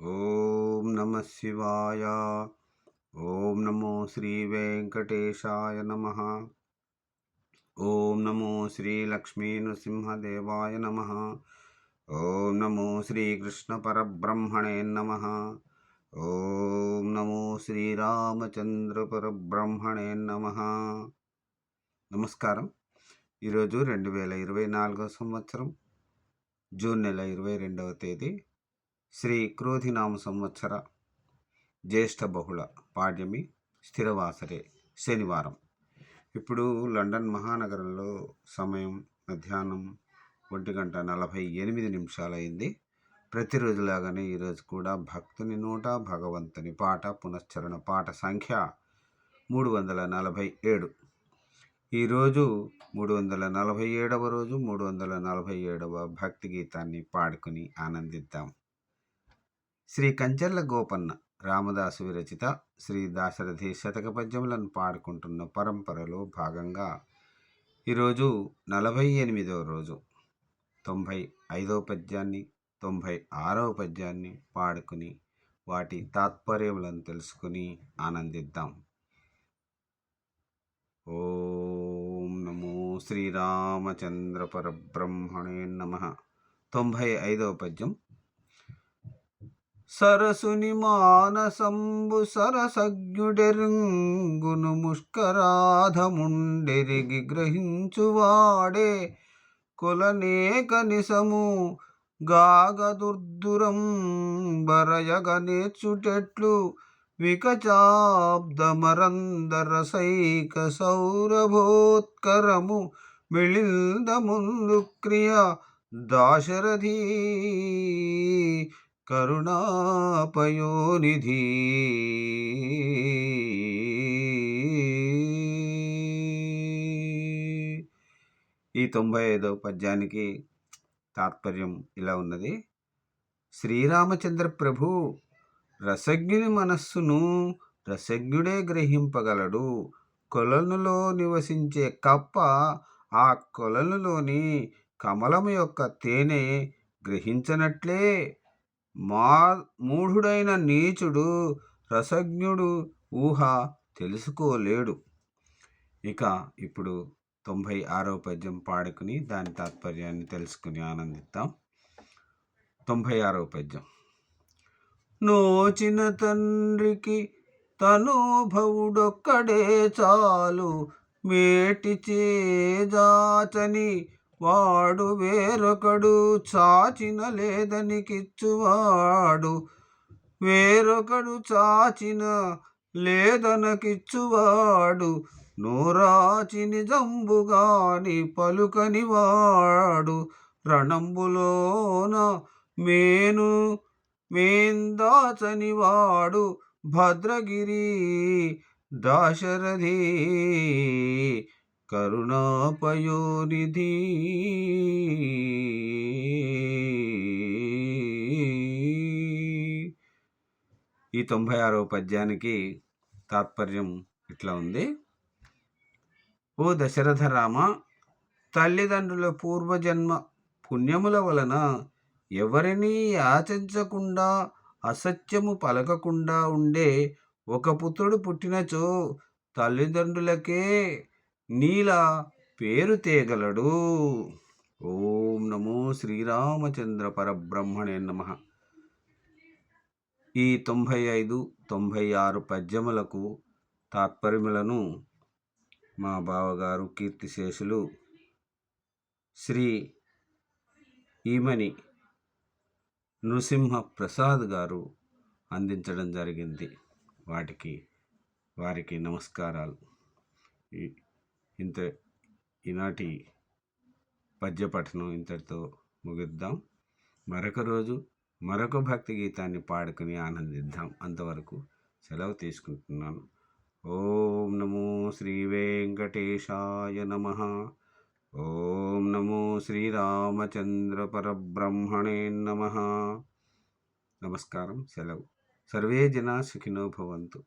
ఓం నమ శివాయ. ఓం నమో శ్రీ వెంకటేశాయ నమ. ఓం నమో శ్రీ లక్ష్మీ నృసింహదేవాయ నమ. ఓం నమో శ్రీకృష్ణ పరబ్రహ్మణే నమ. ఓం నమో శ్రీరామచంద్ర పరబ్రహ్మణే నమ. నమస్కారం. ఈరోజు రెండు వేల ఇరవై నాలుగో సంవత్సరం జూన్ నెల ఇరవై రెండవ తేదీ శ్రీ క్రోధినామ సంవత్సర జ్యేష్ఠ బహుళ పాడ్యమి స్థిరవాసరే శనివారం. ఇప్పుడు లండన్ మహానగరంలో సమయం మధ్యాహ్నం ఒంటి గంట నలభై ఎనిమిది నిమిషాలైంది. ప్రతిరోజులాగానే ఈరోజు కూడా భక్తుని నోట భగవంతుని పాట పునశ్చరణ పాట సంఖ్య మూడు వందల నలభై ఏడు. ఈరోజు మూడు వందల నలభై ఏడవ రోజు మూడు వందల నలభై ఏడవ భక్తి గీతాన్ని పాడుకుని ఆనందిద్దాం. శ్రీ కంచెర్ల గోపన్న రామదాసు విరచిత శ్రీ దాశరథి శతక పద్యములను పాడుకుంటున్న పరంపరలో భాగంగా ఈరోజు నలభై ఎనిమిదవ రోజు. తొంభై ఐదవ పద్యాన్ని తొంభై ఆరవ పద్యాన్ని పాడుకుని వాటి తాత్పర్యములను తెలుసుకుని ఆనందిద్దాం. ఓం నమో శ్రీరామచంద్ర పరబ్రహ్మణే నమ. తొంభై ఐదవ పద్యం సరసుని మానసంబు సరసజ్ఞుడెరుంగును ముష్కరాధముండెరిగి గ్రహించువాడే కొలనేక నిసము గాగదుర్దురం బరయగ నేర్చుటెట్లు వికచాబ్దమరందరసైక సౌరభోత్కరము మిళింద ముందు క్రియ దాశరథీ కరుణాపయోనిధి. ఈ తొంభై ఐదవ పద్యానికి తాత్పర్యం ఇలా ఉన్నది. శ్రీరామచంద్ర ప్రభు రసజ్ఞుని మనస్సును రసజ్ఞుడే గ్రహింపగలడు. కొలనులో నివసించే కప్ప ఆ కొలనులోని కమలము యొక్క తేనె గ్రహించనట్లే. మా మూఢుడైన నీచుడు రసజ్ఞుడు ఊహ తెలుసుకోలేడు. ఇక ఇప్పుడు తొంభై ఆరో పద్యం పాడుకుని దాని తాత్పర్యాన్ని తెలుసుకుని ఆనందిద్దాం. తొంభై ఆరో పద్యం. నోచిన తండ్రికి తనుభవుడొక్కడే చాలు మేటి చేజాచని వాడు వేరొకడు చాచిన లేదని కిచ్చువాడు వేరొకడు చాచిన లేదనకిచ్చువాడు. నోరాచి నిజంబుగాని పలుకని వాడు రణంబులోన మేను మేందాచని వాడు భద్రగిరి దాశరథీ కరుణాపయోనిధి. ఈ తొంభై ఆరవ పద్యానికి తాత్పర్యం ఇట్లా ఉంది. ఓ దశరథ రామ తల్లిదండ్రుల పూర్వజన్మ పుణ్యముల వలన ఎవరినీ యాచించకుండా అసత్యము పలకకుండా ఉండే ఒక పుత్రుడు పుట్టినచో తల్లిదండ్రులకే నీల పేరు తేగలడు. ఓం నమో శ్రీరామచంద్ర పరబ్రహ్మణే నమ. ఈ తొంభై ఐదు తొంభై ఆరు పద్యములకు తాత్పర్యములను మా బావగారు కీర్తిశేషులు శ్రీ ఈమని నృసింహ ప్రసాద్ గారు అందించడం జరిగింది. వాటికి వారికి నమస్కారాలు. ఇంత ఈనాటి పద్యపఠనం ఇంతటితో ముగిద్దాం. మరొక రోజు మరొక భక్తి గీతాన్ని పాడుకుని ఆనందిద్దాం. అంతవరకు సెలవు తీసుకుంటున్నాను. ఓం నమో శ్రీ వెంకటేశాయ నమ. ఓం నమో శ్రీరామచంద్ర పరబ్రహ్మణే నమ. నమస్కారం. సెలవు. సర్వే జనా సుఖినో భవంతు.